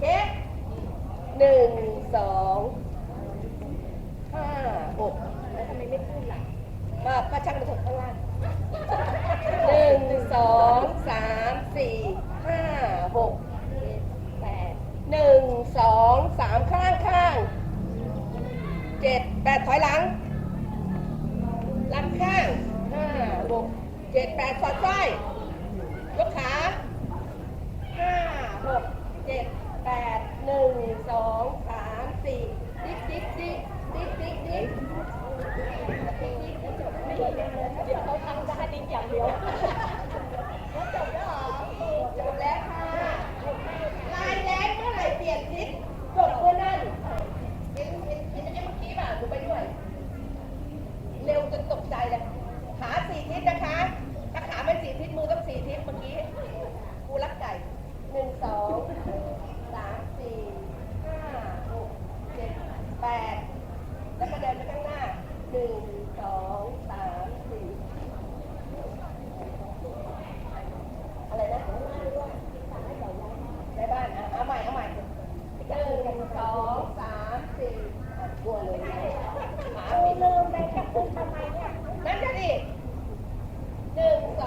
เคหนึ่งสองห้าหกแล้วทำไมไม่พูดล่ะมาป้าช่างมาถกข้างล่างหนึ่งสองสามสี่ห้าหกเจ็ดแปดหนึ่งสองสามข้างข้างเจ็ดแปดถอยหลังลำข้างห้าหกเจ็ดแปดสอดไส้ยกขา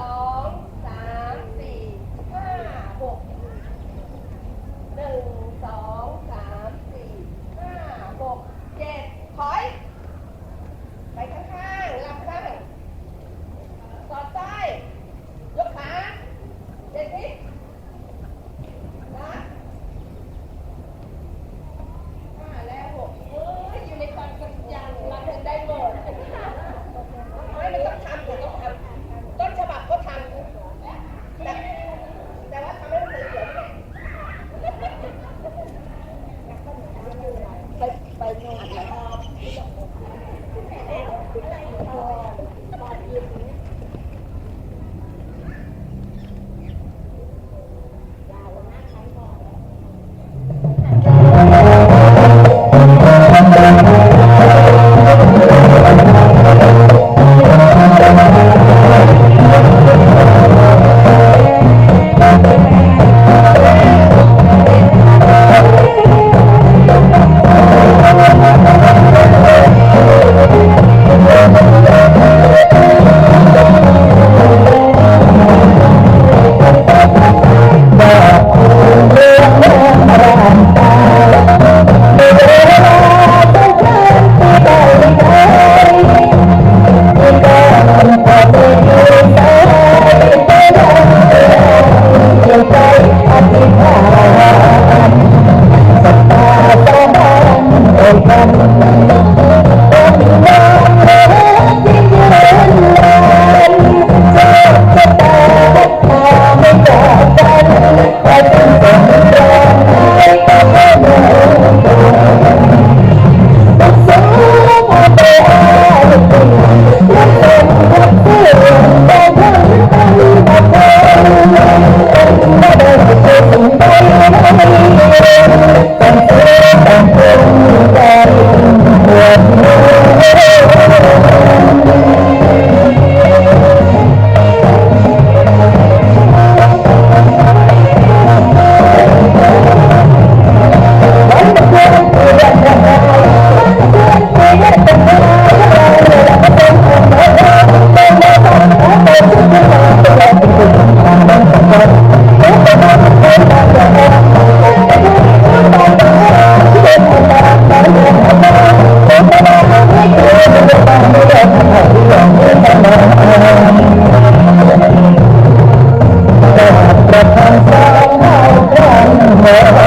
Oh. Yeah.